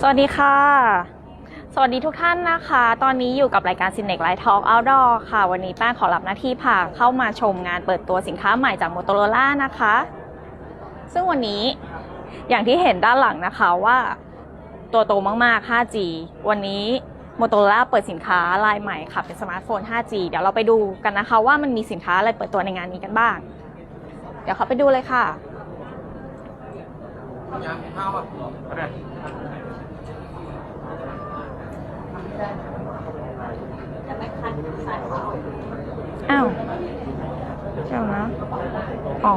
สวัสดีค่ะ สวัสดีทุกท่านนะคะ ตอนนี้อยู่กับรายการ s ินเ e กไลท์ทอล์กเอาท์ดอร์ค่ะ วันนี้แป้งขอรับหน้าที่พาเข้ามาชมงานเปิดตัวสินค้าใหม่จาก Motorola นะคะ ซึ่งวันนี้อย่างที่เห็นด้านหลังนะคะว่าตัวโตมากๆ 5G วันนี้ Motorola เปิดสินค้ารายใหม่ค่ะ เป็นสมาร์ทโฟน 5G เดี๋ยวเราไปดูกันนะคะ ว่ามันมีสินค้าอะไรเปิดตัวในงานนี้กันบ้าง เดี๋ยวเขาไปดูเลยค่ะ อ้าวเดี๋ยวนะอ๋อ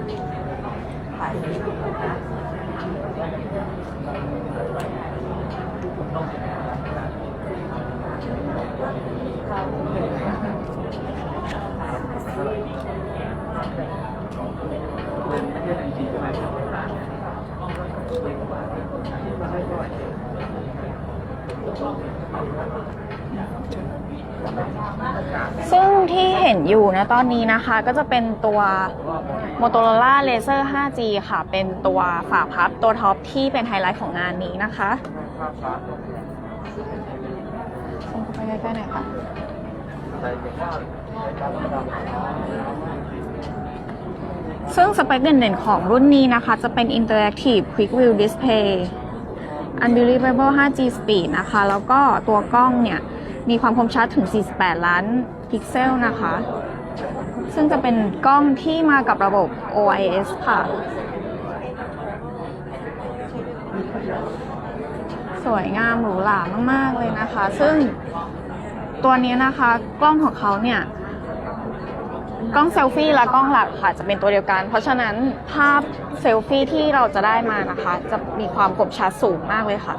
ซึ่งที่เห็นอยู่นะตอนนี้นะคะก็จะเป็นตัว Motorola Laser 5G ค่ะ เป็นตัวฝาพับตัวท็อปที่เป็นไฮไลท์ของงานนี้นะคะส่งเข้าไปใกล้ๆหน่อยค่ะซึ่งสเปคเด่นๆของรุ่นนี้นะคะ จะเป็น Interactive Quick View Display Unbelievable 5G Speed นะคะ แล้วก็ตัวกล้องเนี่ย มีความคมชัดถึง 48 ล้าน พิกเซลนะคะ ซึ่งจะเป็นกล้องที่มากับระบบ OIS ค่ะ สวยงามหรูหรามาก ๆ เลยนะคะ ซึ่งตัวนี้นะคะ กล้องของเขาเนี่ยกล้องเซลฟี่และกล้องหลักค่ะจะเป็นตัวเดียวกัน เพราะฉะนั้นภาพเซลฟี่ที่เราจะได้มานะคะ จะมีความคมชัดสูงมากเลยค่ะ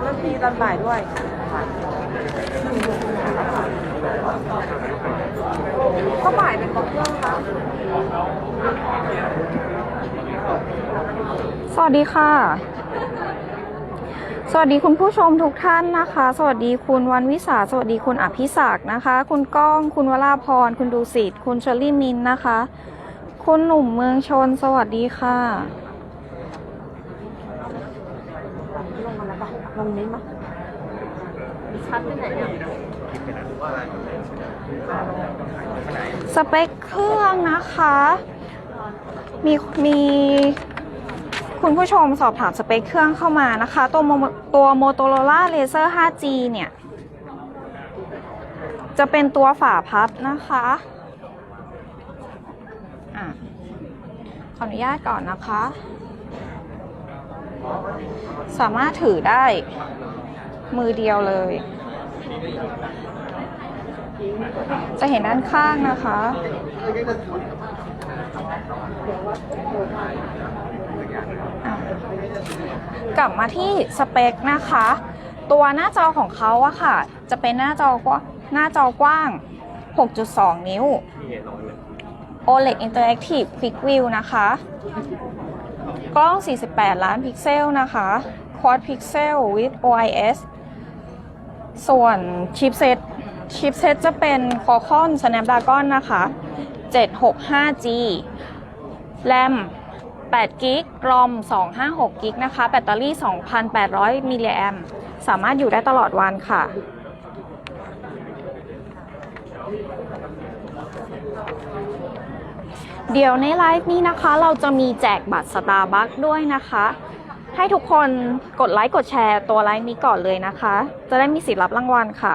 เริ่มมีตอนบ่ายด้วย ก็บ่ายเป็นของเครื่องคะสวัสดีค่ะ สวัสดีคุณผู้ชมทุกท่านนะคะ สวัสดีคุณวันวิสา สวัสดีคุณอภิศักดิ์นะคะ คุณก้อง คุณวราพร คุณดูสิทธิ์คุณเชอรี่มินนะคะ คุณหนุ่มเมืองชนสวัสดีค่ะ ลงมาแล้วปะลงนี้มั้ยชัดไปไหนอะสเปคเครื่องนะคะ มีมีคุณผู้ชมสอบถามสเปคเครื่องเข้ามานะคะ ตัวโมตัว Motorola Laser 5G เนี่ย จะเป็นตัวฝาพับนะคะอะ ขออนุญาตก่อนนะคะ สามารถถือได้มือเดียวเลย จะเห็นด้านข้างนะคะ กลับมาที่สเปคนะคะ ตัวหน้าจอของเขาอะค่ะ จะเป็นหน้าจอกว้างหน้าจอกว้าง 6.2 นิ้ว OLED Interactive Quick View นะคะ กล้อง 48 ล้านพิกเซลนะคะ Quad Pixel with OIS ส่วนชิปเซตชิปเซตจะเป็น Qualcomm Snapdragon นะคะ 765G แรม8กิกรอม256กิกนะคะ แบตเตอรี่ 2,800 มิลลิแอมสามารถอยู่ได้ตลอดวันค่ะ เดี๋ยวในไลฟ์นี้นะคะเราจะมีแจกบัตรสตาร์บัคด้วยนะคะ ให้ทุกคนกดไลค์กดแชร์ตัวไลฟ์นี้ก่อนเลยนะคะ จะได้มีสิทธิ์รับรางวัลค่ะ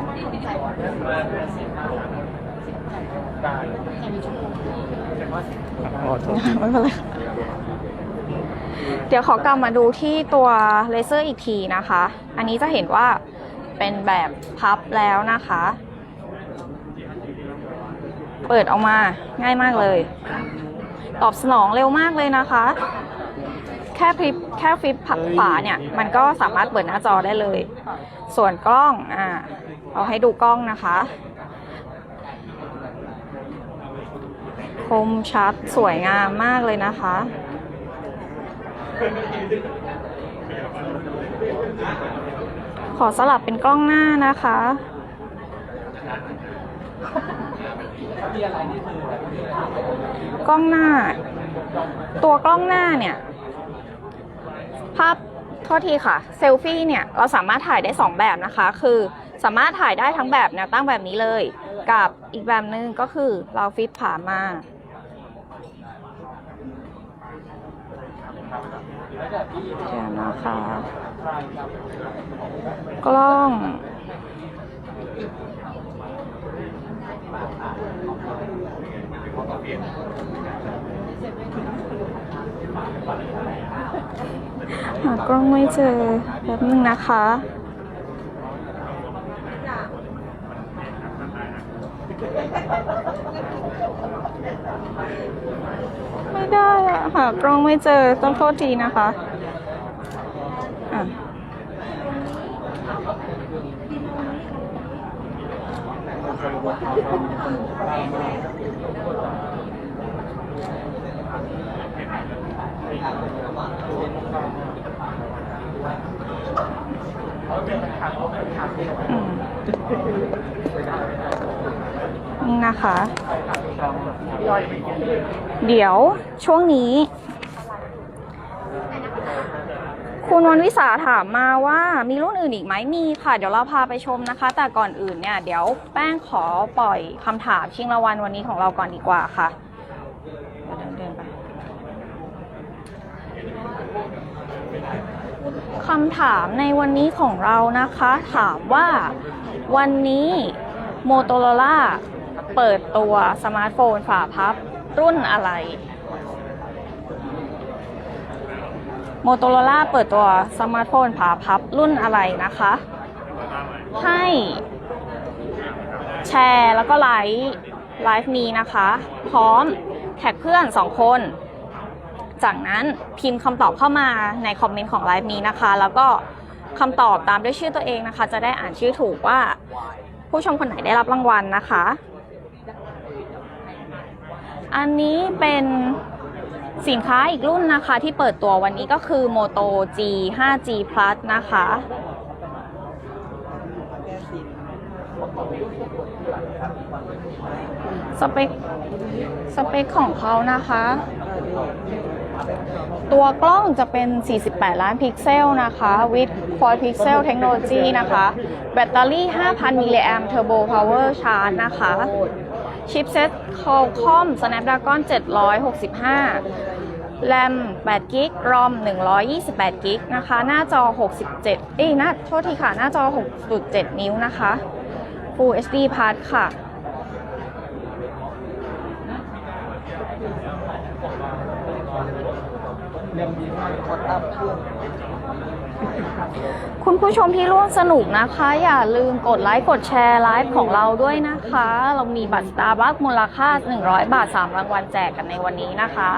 ม่เป็นไรเดี๋ยวขอกลับมาดูที่ตัวเลเซอร์อีกทีนะคะ อันนี้จะเห็นว่าเป็นแบบพับแล้วนะคะ เปิดออกมาง่ายมากเลย ตอบสนองเร็วมากเลยนะคะ ค่ฟลิปแค่ฟลิปผักขวาเนี่ย มันก็สามารถเปิดหน้าจอได้เลย ส่วนกล้องอ่าเอาให้ดูกล้องนะคะ คมชัดสวยงามมากเลยนะคะ ขอสลับเป็นกล้องหน้านะคะกล้องหน้า ตัวกล้องหน้าเนี่ยภาพโทษทีค่ะเซลฟี่เนี่ยเราสามารถถ่ายได้ 2 แบบนะคะ คือสามารถถ่ายได้ทั้งแบบแนวตั้งแบบนี้เลย กับอีกแบบหนึ่งก็คือเราฟิปผามาเดี๋ยวนะคะกล้อง หากล้องไม่เจอแป๊บนึงนะคะไม่ได้อะหากล้องไม่เจอต้องโทษทีนะคะอะ อืมนี่นะคะ เดี๋ยวช่วงนี้ คุณวันวิสาถามมาว่ามีรุ่นอื่นอีกไหมมีค่ะ เดี๋ยวเราพาไปชมนะคะ แต่ก่อนอื่นเนี่ย เดี๋ยวแป้งขอปล่อยคำถามชิงรางวัลวันนี้ของเราก่อนดีกว่าค่ะเดี๋ยวเดินเดินไป คำถามในวันนี้ของเรานะคะ ถามว่าวันนี้ Motorola เปิดตัวสมาร์ทโฟนฝาพับรุ่นอะไรโมโตโรล่าเปิดตัวสมาร์ทโฟนฝาพับรุ่นอะไรนะคะ ให้แชร์แล้วก็ไลค์ไลฟ์นี้นะคะ พร้อมแท็กเพื่อน 2 คน จากนั้นพิมพ์คำตอบเข้ามาในคอมเมนต์ของไลฟ์นี้นะคะ แล้วก็คำตอบตามด้วยชื่อตัวเองนะคะ จะได้อ่านชื่อถูกว่า ผู้ชมคนไหนได้รับรางวัลนะคะ อันนี้เป็นสินค้าอีกรุ่นนะคะ ที่เปิดตัววันนี้ก็คือ Moto G 5G Plus นะคะ สเปค สเปคของเขานะคะ ตัวกล้องจะเป็น 48 ล้านพิกเซลนะคะ with quad pixel technology นะคะ แบตเตอรี่ 5,000 มิลลิแอม turbo power charge นะคะ ชิปเซ็ต Qualcomm Snapdragon 765 แรม8กิก ROM 128กิกนะคะ หน้าจอ 67 เอ้ยหน้าโทษทีค่ะ หน้าจอ 6.7 นิ้วนะคะ Full HD Plus ค่ะ คุณผู้ชมที่ร่วมสนุกนะคะ อย่าลืมกดไลค์กดแชร์ไลฟ์ของเราด้วยนะคะ เรามีบัตรสตาร์บัคมูลค่า 100 บาท 3 รางวัลแจกกันในวันนี้นะคะ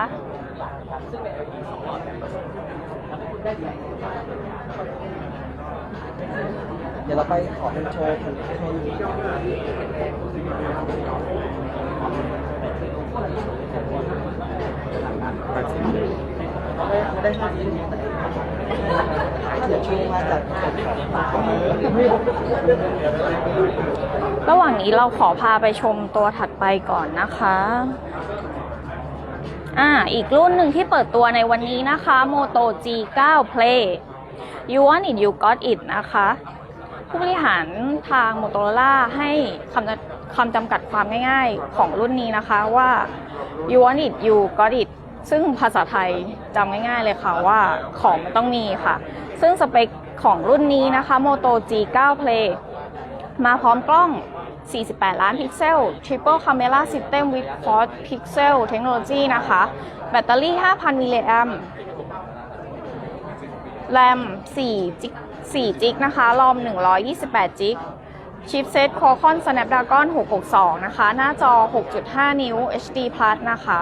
เดี๋ยวเราไปขอเป็นโชว์โชว์นี้ ไม่ไม่ได้ทำนี้เดี๋ยวช่วยมาจากระหว่างนี้เราขอพาไปชมตัวถัดไปก่อนนะคะ อ่า อีกรุ่นหนึ่งที่เปิดตัวในวันนี้นะคะ Moto G9 Play You want it you got it นะคะ ผู้บริหารทาง Motorola ให้คำคำจำกัดความง่ายๆของรุ่นนี้นะคะว่า you want it you got it ซึ่งภาษาไทยจำง่ายๆเลยค่ะว่าของมันต้องมีค่ะ ซึ่งสเปคของรุ่นนี้นะคะ Moto G9 Play มาพร้อมกล้อง 48 ล้านพิกเซล Triple Camera System with Quad Pixel Technology นะคะ แบตเตอรี่ 5,000 มิลลิแอมแรม4จิก4จิกนะคะรอม 128 จิกชิปเซต Qualcomm Snapdragon 662 นะคะ หน้าจอ 6.5 นิ้ว HD Plus นะคะ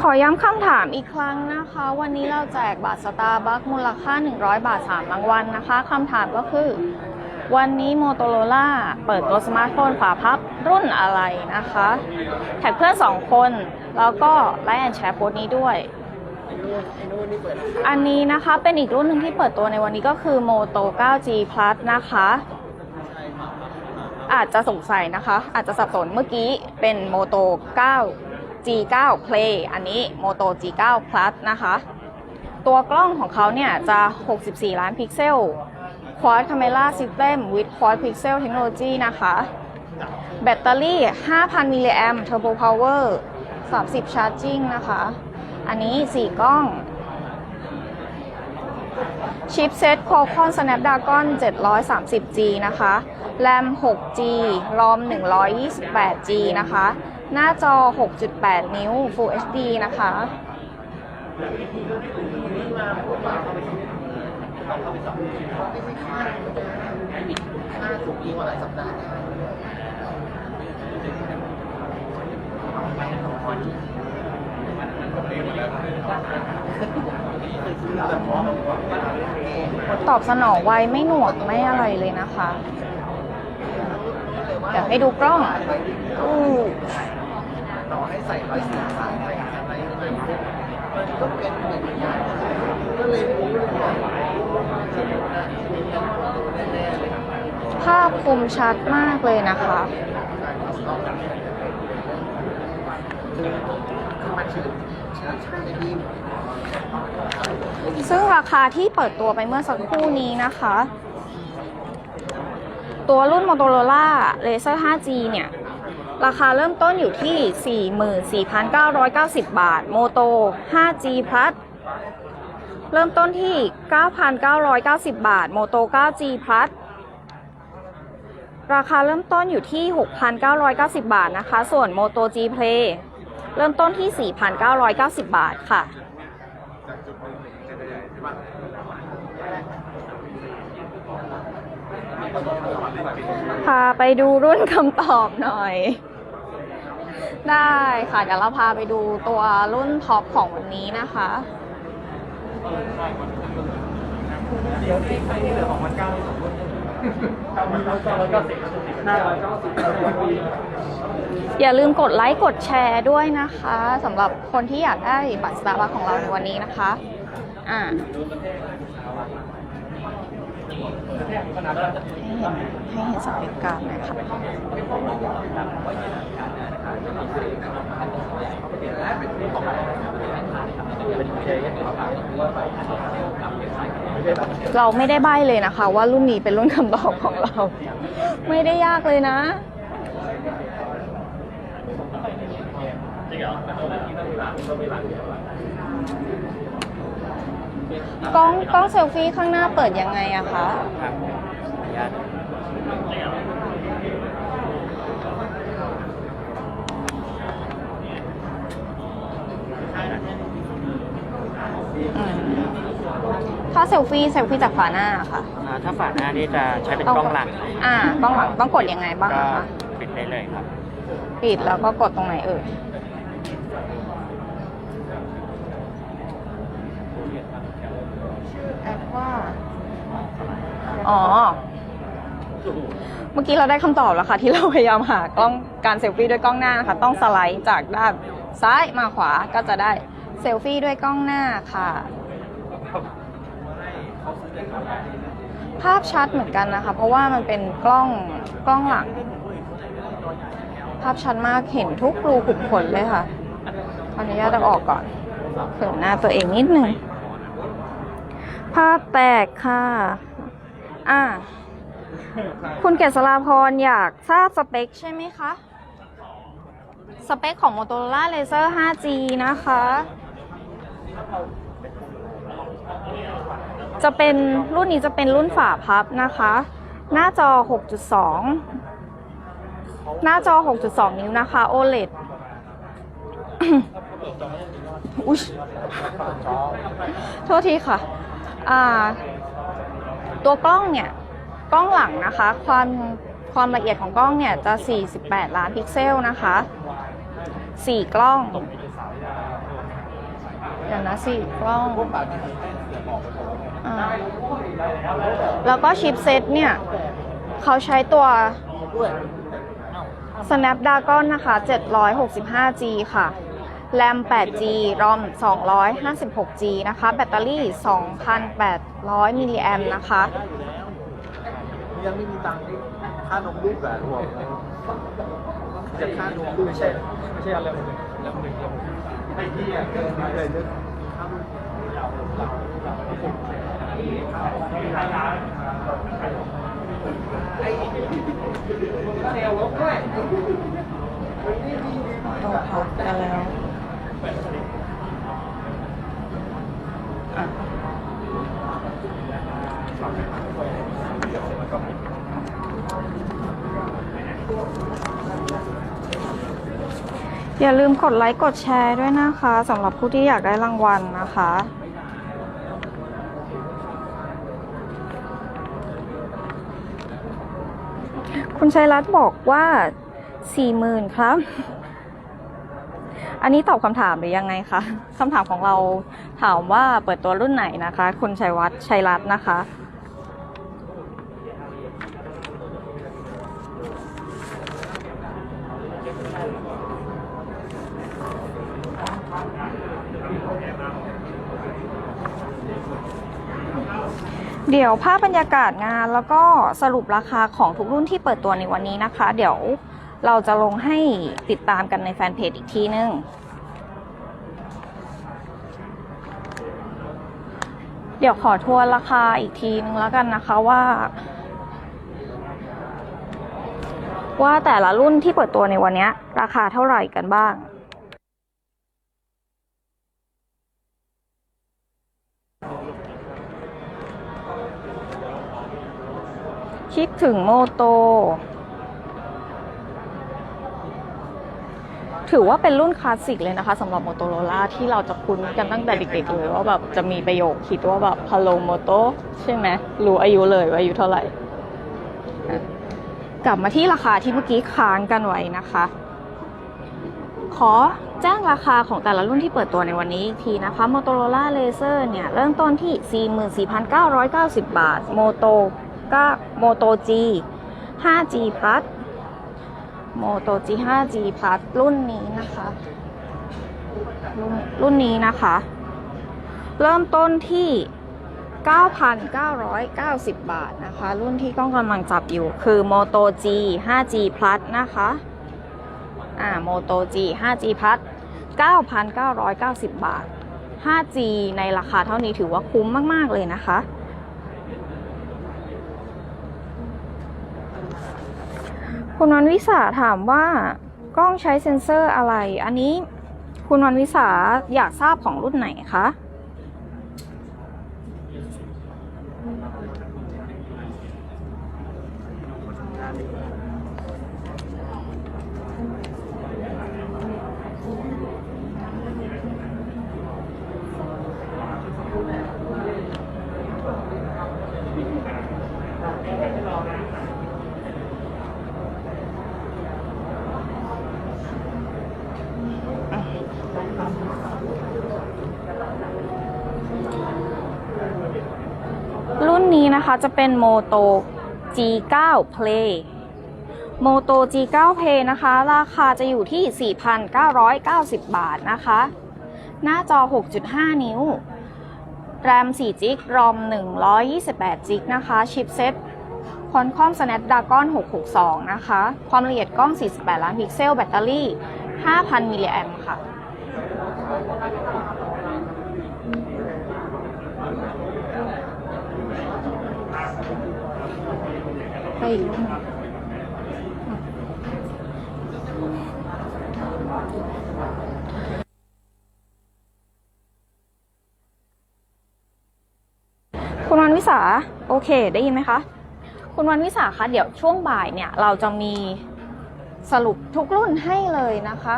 ขอย้ำคำถามอีกครั้งนะคะ วันนี้เราแจกบัตรสตาร์บัคมูลค่า 100 บาท 3 รางวัลนะคะคำถามก็คือ วันนี้ Motorola เปิดตัวสมาร์ทโฟนฝาพับรุ่นอะไรนะคะ แท็กเพื่อน 2 คน แล้วก็ไลค์แอนแชร์โพสต์นี้ด้วย อันนี้นะคะเป็นอีกรุ่นหนึ่งที่เปิดตัวในวันนี้ก็คือ Moto 9G Plus นะคะ อาจจะสงสัยนะคะ อาจจะสับสนเมื่อกี้เป็น Moto 9 G9 Play อันนี้ Moto G9 Plus นะคะ ตัวกล้องของเขาเนี่ยจะ 64 ล้านพิกเซล Quad Camera System with Quad Pixel Technology นะคะ แบตเตอรี่ 5,000 มิลลิแอม Turbo Power 30 Charging นะคะ อันนี้ 4 กล้องชิปเซ็ต Qualcomm Snapdragon 730G นะคะแรม 6G ROM 128G นะคะ หน้าจอ 6.8 นิ้ว Full HD นะคะ ตอบสนองไวไม่หนวงไม่อะไรเลยนะคะ เดี๋ยวให้ดูกล้องอู้ ต่อให้ใส่ร้อยสี่สายใส่อะไรก็เป็นเหมือนกันก็เลยรู้เลยว่าแน่ๆเลยภาพคมชัดมากเลยนะคะซึ่งราคาที่เปิดตัวไปเมื่อสักครู่นี้นะคะ ตัวรุ่น Motorola Razr 5G เนี่ย ราคาเริ่มต้นอยู่ที่ 44,990 บาท โมโต 5G พลัสเริ่มต้นที่ 9,990 บาท โมโต 9G พลัสราคาเริ่มต้นอยู่ที่ 6,990 บาทนะคะ ส่วนโมโต G Play เริ่มต้นที่ 4,990 บาทค่ะ Thank you. พาไปดูรุ่นคำตอบหน่อย ได้ค่ะ เดี๋ยวเราพาไปดูตัวรุ่นท็อปของวันนี้นะคะอย่าลืมกดไลค์กดแชร์ด้วยนะคะสำหรับคนที่อยากได้บัตรสตาร์บัคของเราในวันนี้นะคะ อ่า ให้เห็นให้เห็นสเปกการ์ดหน่อยค่ะเราไม่ได้ใบเลยนะคะ ว่ารุ่นนี้เป็นรุ่นคำตอบของเรา ไม่ได้ยากเลยนะ กล้องกล้องเซลฟี่ข้างหน้าเปิดยังไงอะคะอืมถ้าเซลฟี่เซลฟี่จากฝาหน้าอะค่ะอ่าถ้าฝาหน้านี่จะใช้เป็นกล้องหลังอ่ากล้องหลังต้องกดยังไงบ้างก็อะคะ ปิดได้เลยครับ ปิดแล้วก็กดตรงไหนเอ่ย แอปว่า อ๋อ เมื่อกี้เราได้คำตอบแล้วค่ะ ที่เราพยายามหากล้องการเซลฟี่ด้วยกล้องหน้านะคะ ต้องสไลด์จากด้านซ้ายมาขวาก็จะได้เซลฟี่ด้วยกล้องหน้าค่ะ ภาพชัดเหมือนกันนะคะ เพราะว่ามันเป็นกล้องกล้องหลัง ภาพชัดมากเห็นทุกรูขุมขนเลยค่ะขออนุญาตเอาออกก่อนเผินหน้าตัวเองนิดนึง ภาพแตกค่ะ อ่า คุณเกษราพรอยากทราบสเปคใช่ไหมคะ สเปคของ Motorola Laser 5G นะคะ จะเป็นรุ่นนี้จะเป็นรุ่นฝาพับนะคะ หน้าจอ 6.2 หน้าจอ 6.2 นิ้วนะคะ OLED อุ๊ยโทษทีค่ะ อ่า ตัวกล้องเนี่ยกล้องหลังนะคะความความละเอียดของกล้องเนี่ยจะ 48 ล้านพิกเซลนะคะ 4 กล้องเดี๋ยวนะ4กล้องอ่าแล้วก็ชิปเซตเนี่ย เขาใช้ตัว Snapdragon นะคะ 765G ค่ะ แรม 8G ROM 256G นะคะ แบตเตอรี่ 2,800 มิลลิแอมนะคะ ยังไม่มีตังค์ค่านมลูกแบบรวมจะค่านมลูกใช่ไม่ใช่อะไรหนึ่งแล้วหนึ่งแล้วไอ้ที่อะอะไรเรื่องต้องพักกันแล้ว อย่าลืมกดไลค์กดแชร์ด้วยนะคะสำหรับผู้ที่อยากได้รางวัลนะคะ คุณชัยรัตน์บอกว่าสี่หมื่นครับ อันนี้ตอบคำถามหรือยังไงคะคำถามของเราถามว่าเปิดตัวรุ่นไหนนะคะ คุณชัยวัฒน์ชัยรัตน์นะคะ เดี๋ยวภาพบรรยากาศงานแล้วก็สรุปราคาของทุกรุ่นที่เปิดตัวในวันนี้นะคะ เดี๋ยว เราจะลงให้ติดตามกันในแฟนเพจอีกทีนึง เดี๋ยวขอทวนราคาอีกทีนึงแล้วกันนะคะว่า ว่าแต่ละรุ่นที่เปิดตัวในวันนี้ราคาเท่าไหร่กันบ้างคิดถึงโมโต ถือว่าเป็นรุ่นคลาสสิกเลยนะคะสำหรับโมโตโรล่าที่เราจะคุ้นกันตั้งแต่เด็กๆเลยว่าแบบจะมีประโยคคิดว่าแบบ Hello Moto ใช่ไหมรู้อายุเลยว่าอายุเท่าไหร่ กลับมาที่ราคาที่เมื่อกี้ค้างกันไว้นะคะ ขอแจ้งราคาของแต่ละรุ่นที่เปิดตัวในวันนี้อีกทีนะคะ Motorola Laser เนี่ยเริ่มต้นที่ 44,990 บาท Moto ก็ Moto G 5G Plus Moto G 5G Plus รุ่นนี้นะคะรุ่นรุ่นนี้นะคะ เริ่มต้นที่ 9,990 บาทนะคะ รุ่นที่กล้องกำลังจับอยู่คือ Moto G 5G Plus นะคะ อ่า Moto G 5G Plus 9,990 บาท 5G ในราคาเท่านี้ถือว่าคุ้มมาก ๆ เลยนะคะ คุณวันวิสาถามว่ากล้องใช้เซ็นเซอร์อะไร อันนี้คุณวันวิสาอยากทราบของรุ่นไหนคะ จะเป็น Moto G9 Play Moto G9 Play นะคะ ราคาจะอยู่ที่ 4,990 บาทนะคะ หน้าจอ 6.5 นิ้ว แรม 4 จิกรอม 128 จิกนะคะ ชิปเซ็ต Qualcomm Snapdragon 662 นะคะ ความละเอียดกล้อง 48 ล้านพิกเซล แบตเตอรี่ 5,000 มิลลิแอมค่ะ ไปอีกคุณวันวิสา โอเค ได้ยินไหมคะ คุณวันวิสาคะเดี๋ยวช่วงบ่ายเนี่ย เราจะมีสรุปทุกรุ่นให้เลยนะคะ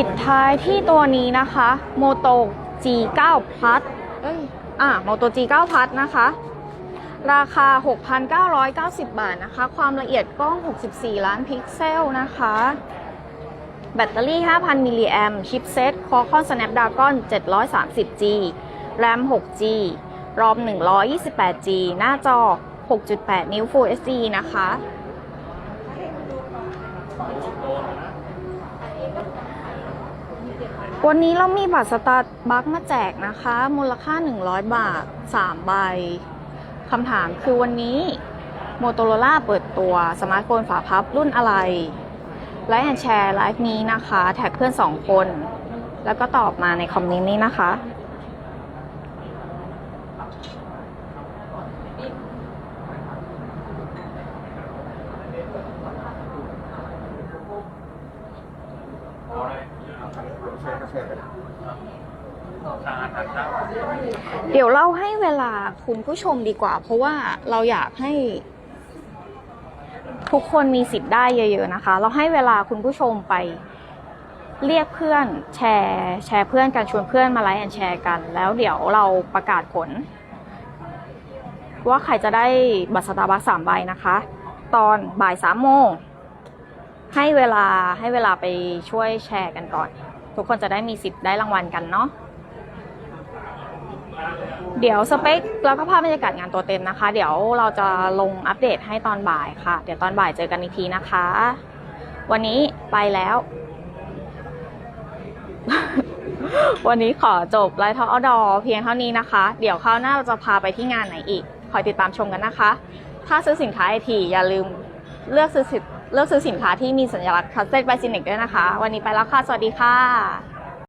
ปิดท้ายที่ตัวนี้นะคะ Moto G9 Plus เอ้ยอะ Moto G9 Plus นะคะ ราคา 6,990 บาทนะคะ ความละเอียดกล้อง 64 ล้านพิกเซลนะคะ แบตเตอรี่ 5,000 มิลลิแอมชิปเซ็ต Qualcomm Snapdragon 730G แรม 6G รอม 128G หน้าจอ 6.8 นิ้ว Full HD นะคะ วันนี้เรามีบัตรสตาร์บัคมาแจกนะคะ มูลค่า 100 บาท 3 ใบคำถามคือวันนี้ Motorola เปิดตัวสมาร์ทโฟนฝาพับรุ่นอะไร ไลค์แอนแชร์ไลฟ์นี้นะคะ แท็กเพื่อน 2 คน แล้วก็ตอบมาในคอมเมนต์นี้นะคะ เดี๋ยวเรา ให้เวลาคุณผู้ชมดีกว่า เพราะว่าเราอยากให้ทุกคนมีสิทธิ์ได้เยอะ ๆนะคะ เราให้เวลาคุณผู้ชมไปเรียกเพื่อนแชร์แชร์เพื่อนกันชวนเพื่อนมาไลค์แอนแชร์กัน แล้วเดี๋ยวเราประกาศผล ว่าใครจะได้บัตรสตาร์บัคสามใบนะคะ ตอนบ่ายสามโมงให้เวลาให้เวลาไปช่วยแชร์กันก่อน ทุกคนจะได้มีสิทธิ์ได้รางวัลกันเนาะ เดี๋ยวสเปคแล้วก็ภาพบรรยากาศงานตัวเต็มนะคะ เดี๋ยวเราจะลงอัปเดตให้ตอนบ่ายค่ะ เดี๋ยวตอนบ่ายเจอกันอีกทีนะคะ วันนี้ไปแล้ว วันนี้ขอจบไลท์ท็อ o ดอเพียงเท่านี้นะคะ เดี๋ยวคราวหน้าเราจะพาไปที่งานไหนอีก คอยติดตามชมกันนะคะ ถ้าซื้อสินค้าไอทีอย่าลืมเลือกซื้อสินเลือกซื้อสินค้าที่มีสัญลักษณ์ Trusted by Cynic ด้วยนะคะ วันนี้ไปแล้วค่ะ สวัสดีค่ะ